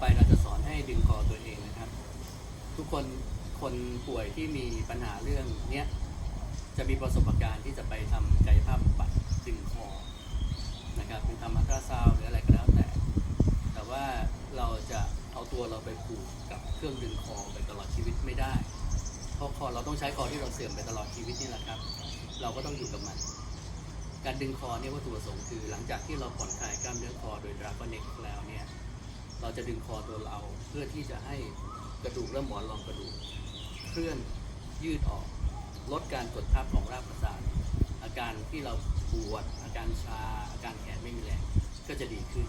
ไปเราจะสอนให้ดึงคอตัวเองนะครับ ทุกคนคนป่วยที่มีปัญหาเรื่องเนี้ยจะมีประสบการณ์ที่จะไปทำกายภาพบำบัดดึงคอนะครับเป็นทำอัลตราซาวหรืออะไรก็แล้วแต่ แต่ว่าเราจะเอาตัวเราไปผูกกับเครื่องดึงคอไปตลอดชีวิตไม่ได้ เพราะคอเราต้องใช้คอที่เราเสื่อมไปตลอดชีวิตนี่แหละครับ เราก็ต้องอยู่กับมัน การดึงคอเนี่ยวัตถุประสงค์คือ หลังจากที่เราผ่อนคลายกล้ามเนื้อคอโดยดราฟเน็กแล้วเนี่ย เราจะดึงคอตัวเราเพื่อที่จะให้กระดูกและหมอนรองกระดูก เคลื่อนยืดออก ลดการกดทับของรากประสาทอาการที่เราปวด อาการชา อาการแขนไม่มีแรงก็จะดีขึ้น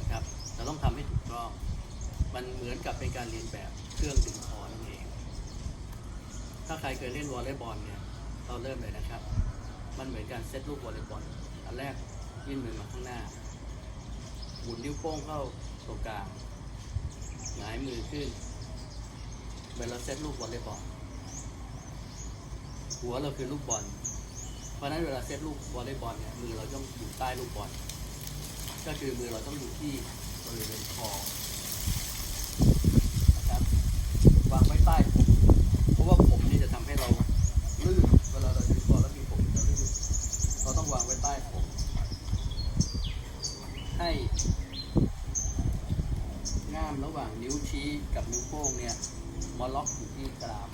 นะครับเราต้องทำให้ถูกต้อง มันเหมือนกับเป็นการเรียนแบบเครื่องดึงคอนั่นเอง ถ้าใครเคยเล่นวอลเลย์บอลเนี่ยเราเริ่มเลยนะครับ มันเหมือนการเซตลูกวอลเลย์บอลอันแรกยื่นมือมาข้างหน้าหมุนนิ้วโป้งเข้า ตรงกลางหงายมือขึ้นเวลาเซตลูกบอลเลยบอลหัวเราคือลูกบอล เพราะฉะนั้นเวลาเซตลูกวอลเลย์บอลเนี่ยมือเราต้องอยู่ใต้ลูกบอล ก็คือมือเราต้องอยู่ที่บริเวณคอนะครับวางไว้ใต้ผมเพราะว่าผมนี่จะทำให้เราลื่นเวลาเราดึงคอแล้วมีผมจะลื่นเราต้องวางไว้ใต้ผม ให้ง่ามระหว่างนิ้วชี้กับนิ้วโป้งเนี่ย มาล็อกอยู่ที่กราม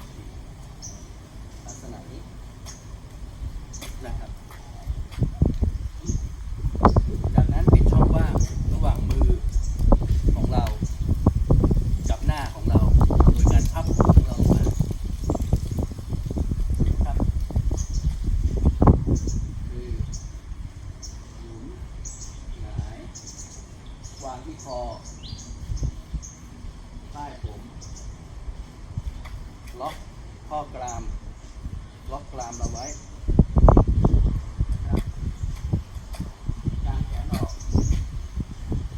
ลักษณะนี้นะครับ จากนั้นปิดช่องว่างระหว่างมือของเรา กับหน้าของเรา โดยการพับหัวของเราลงมาครับคือหมุนหงาย วางที่คอ ใต้ผม ล็อกข้อกราม ล็อกกรามเราไว้นะครับกางแขนออก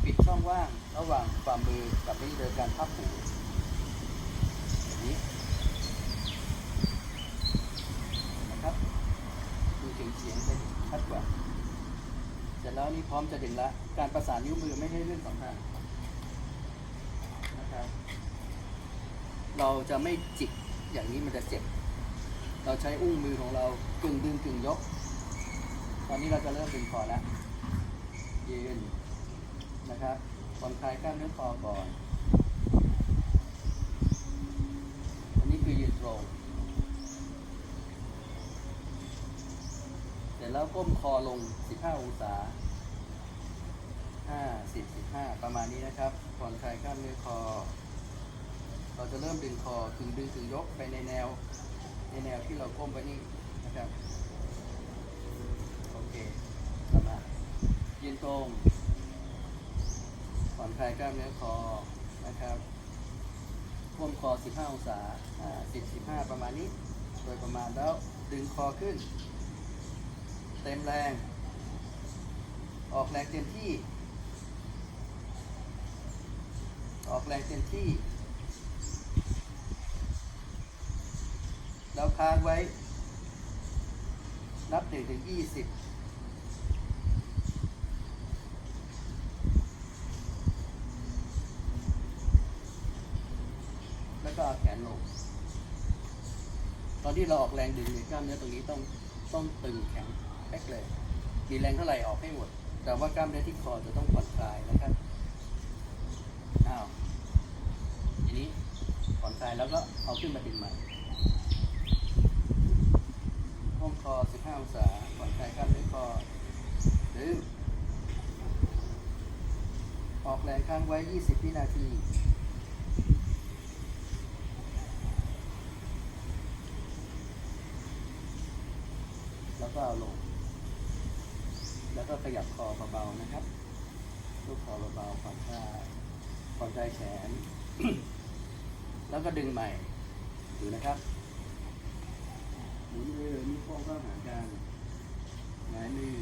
ปิดช่องว่างระหว่างฝ่า มือกับนี้โดยการพับหูนี้นะครับดูเสียงเสียงจะชัดกว่าเสร็จแล้วนี่พร้อมจะเดึงละการประสานนิ้วมือไม่ใช่เรื่องสำคัญนะครับ เราจะไม่จิกอย่างนี้มันจะเจ็บ เราใช้อุ้งมือของเรากึ่งดึงกึ่งยก ตอนนี้เราจะเริ่มดึงคอแล้วยืนนะครับ ผ่อนคลายกล้ามเนื้อคอก่อนอันนี้คือยืนตรงเสร็จแล้วก้มคอลง 15 องศา 5 10 15 ประมาณนี้นะครับ ผ่อนคลายกล้ามเนื้อคอ เราจะเริ่มดึงคอกึ่งดึงกึ่งยกไปในแนว ในแนวที่เราก้มไปนี่นะครับ โอเคกลับมายืนตรง ผ่อนคลายกล้ามเนื้อคอนะครับพ่วงคอ 15 องศา10 15 ประมาณนี้ โดยประมาณแล้วดึงคอขึ้น เต็มแรง ออกแรงเต็มที่ ออกแรงเต็มที่ แล้วค้างไว้ นับ1ถึง20 ก็เอาแขนลง ตอนที่เราออกแรงดึงเนี่ยกล้ามเนื้อตรงนี้ต้องต้องตึงแข็งแป๊กเลย มีแรงเท่าไหร่ออกให้หมด แต่ว่ากล้ามเนื้อที่คอจะต้องผ่อนคลายนะครับอ้าวทีนี้ผ่อนคลายแล้วก็เอาขึ้นมาดึงใหม่ห้องคอ 15 องศาผ่อนคลายกล้ามเนื้อคอดึงออกแรงค้างไว้ 20 วินาที แล้วก็เอาลง แล้วก็ขยับคอเบาๆนะครับลูกคอเบาๆผ่อนคลายผ่อนคลายแขน แล้วก็ดึงใหม่ดูนะครับหมุนมือนิ้วโป้งเข้าหากันหงายมือ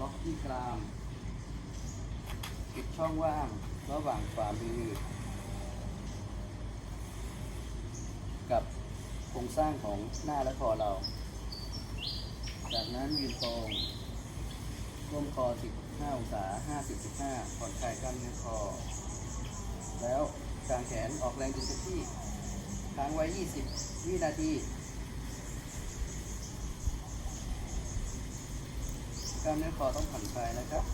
ล็อกที่กรามปิดช่องว่างระหว่างฝ่ามือ กับโครงสร้างของหน้าและคอเรา จากนั้นยืนตรงก้มคอ 15 องศา 50 15ผ่อนคลายกล้ามเนื้อคอ แล้วกางแขนออกแรงจนเต็มที่ค้างไว้ 20 วินาทีกล้ามเนื้อคอต้องผ่อนคลายนะครับ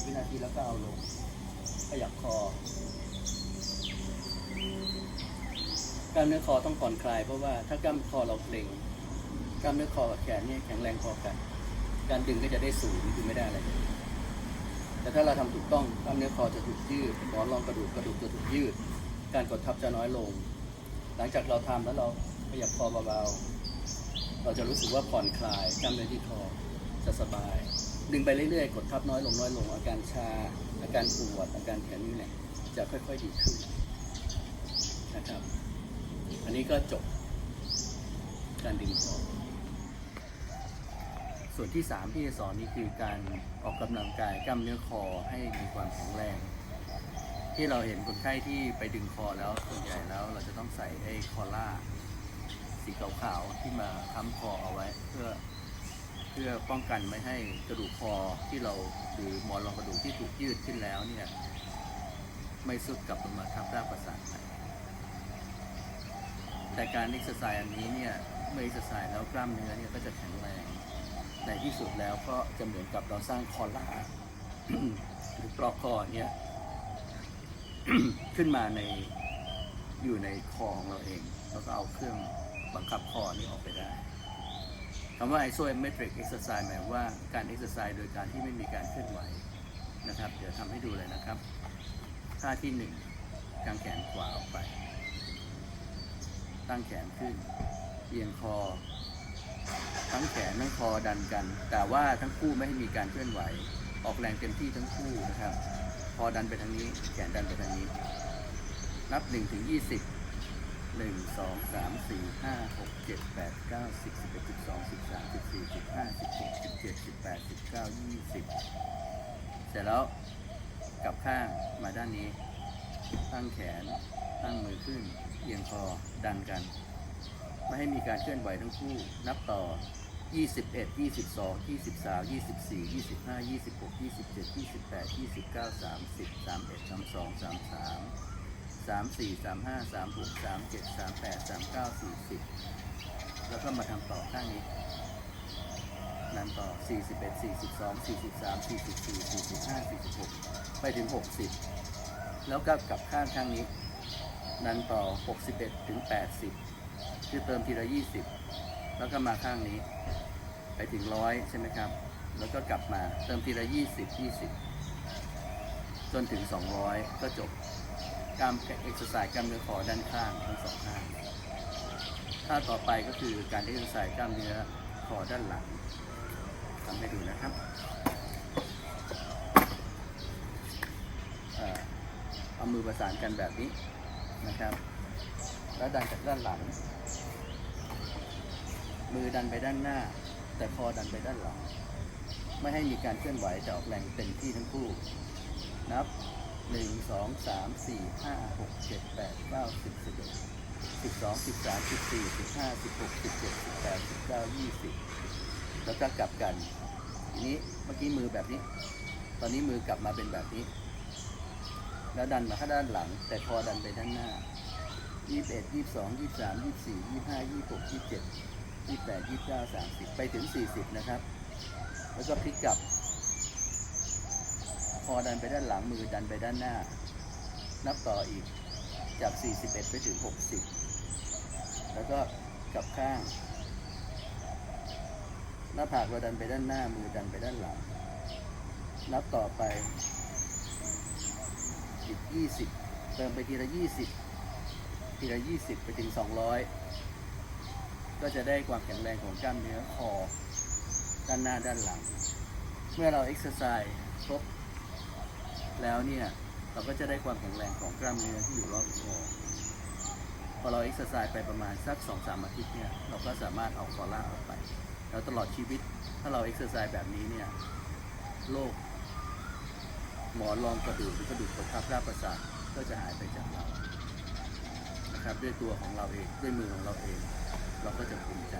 20 วินาทีแล้วก็เอาลง ขยับคอ กล้ามเนื้อคอต้องผ่อนคลายเพราะว่าถ้ากล้ามคอเราเกร็งกล้ามเนื้อคอกับแขนเนี่ยแข็งแรงพอกัน การดึงก็จะได้สูงดึงไม่ได้อะไรเลยแต่ถ้าเราทำถูกต้องกล้ามเนื้อคอจะถูกยืดหมอนรองกระดูกกระดูกจะถูกยืด การกดทับจะน้อยลง หลังจากเราทำแล้วเราขยับคอเบาๆเราจะรู้สึกว่าผ่อนคลายกล้ามเนื้อที่คอจะสบาย ดึงไปเรื่อยๆ กดทับน้อยลงน้อยลงอาการชา อาการปวดอาการแขนนี่แหละจะค่อยๆดีขึ้นนะครับ อันนี้ก็จบการดึงคอส่วนที่สามที่จะสอนนี่คือการออกกำลังกายกล้ามเนื้อคอให้มีความแข็งแรง ที่เราเห็นคนไข้ที่ไปดึงคอแล้วส่วนใหญ่แล้วเราจะต้องใส่ไอ้คอล่าสีขาวๆที่มาค้ำคอเอาไว้ เพื่อเพื่อป้องกันไม่ให้กระดูกคอที่เราหรือหมอนรองกระดูกที่ถูกยืดขึ้นแล้วเนี่ยไม่สุดกลับลงมาทับรากประสาทใน แต่การเอ็กซ์ไซส์อันนี้เนี่ยเมื่อเอ็กซ์ไซส์แล้วกล้ามเนื้อเนี่ยก็จะแข็งแรงในที่สุดแล้วก็จะเหมือนกับเราสร้างคอล่าหรือปลอกคอเนี่ยขึ้นมาในอยู่ในคอของเราเอง แล้วก็เอาเครื่องบังคับคอนี้ออกไปได้คำว่า isometric exercise หมายว่าการ exercise โดยการที่ไม่มีการเคลื่อนไหวนะครับ เดี๋ยวทำให้ดูเลยนะครับ ท่าที่หนึ่งกางแขนขวาออกไป ตั้งแขนขึ้น เอียงคอ ทั้งแขนทั้งคอดันกัน แต่ว่าทั้งคู่ไม่ให้มีการเคลื่อนไหว ออกแรงเต็มที่ทั้งคู่นะครับ คอดันไปทางนี้ แขนดันไปทางนี้ นับ1ถึง20 1 2 3 4 5 6 7 8 9 10 11 12 13 14 15 16 17 18 19 20 เสร็จแล้วกลับข้างมาด้านนี้ ตั้งแขน ตั้งมือขึ้น เอียงคอดันกัน ไม่ให้มีการเคลื่อนไหวทั้งคู่ นับต่อ 21 22 23 24 25 26 27 28 29 30 31 32 33 34 35 36 37 38 39 40 แล้วก็มาทำต่อข้างนี้นั่นต่อ 41 42 43 44 45 46 ไปถึง 60 แล้วก็กลับข้างข้างนี้ นั่นต่อ 61 ถึง 80คือเติมทีละ 20 แล้วก็มาข้างนี้ ไปถึงร้อยใช่ไหมครับ แล้วก็กลับมาเติมทีละ 20 20 จนถึง 200 ก็จบกล้ามเอ็กซ์ไซส์กล้ามเนื้อคอด้านข้างทั้งสองข้างท่าต่อไปก็คือการเอ็กซ์ไซส์กล้ามเนื้อคอด้านหลังทำให้ดูนะครับเอามือประสานกันแบบนี้ นะครับ แล้วดันจากด้านหลัง มือดันไปด้านหน้า แต่คอดันไปด้านหลัง ไม่ให้มีการเคลื่อนไหวจะออกแรงเต็มที่ทั้งคู่ นับ 1 2 3 4 5 6 7 8 9 10 11 12 13 14 15 16 17 18 19 20 แล้วก็กลับกันทีนี้เมื่อกี้มือแบบนี้ ตอนนี้มือกลับมาเป็นแบบนี้ แล้วดันมาข้างด้านหลัง แต่คอดันไปด้านหน้า 21 22 23 24 25 26 27 28 29 30 ไปถึง 40 นะครับ แล้วก็พลิกกลับ คอดันไปด้านหลังมือดันไปด้านหน้า นับต่ออีกจาก 41 ไปถึง 60 แล้วก็กลับข้าง หน้าผากเราดันไปด้านหน้ามือดันไปด้านหลัง นับต่อไป อีก20เติมไปทีละ20ทีละ20ไปถึง200ก็จะได้ความแข็งแรงของกล้ามเนื้อคอด้านหน้าด้านหลัง เมื่อเราเอ็กซ์ไซส์ครบแล้วเนี่ยเราก็จะได้ความแข็งแรงของกล้ามเนื้อที่อยู่รอบคอพอเราเอ็กซ์ไซส์ไปประมาณสักสองสามอาทิตย์เนี่ยเราก็สามารถเอาคอล่าออกไป แล้วตลอดชีวิตถ้าเราเอ็กซ์ไซส์แบบนี้เนี่ยโรค หมอนรองกระดูกหรือกระดูกกดทับราประสาทก็จะหายไปจากเรานะครับด้วยตัวของเราเองด้วยมือของเราเอง เราก็จะภูมิใจ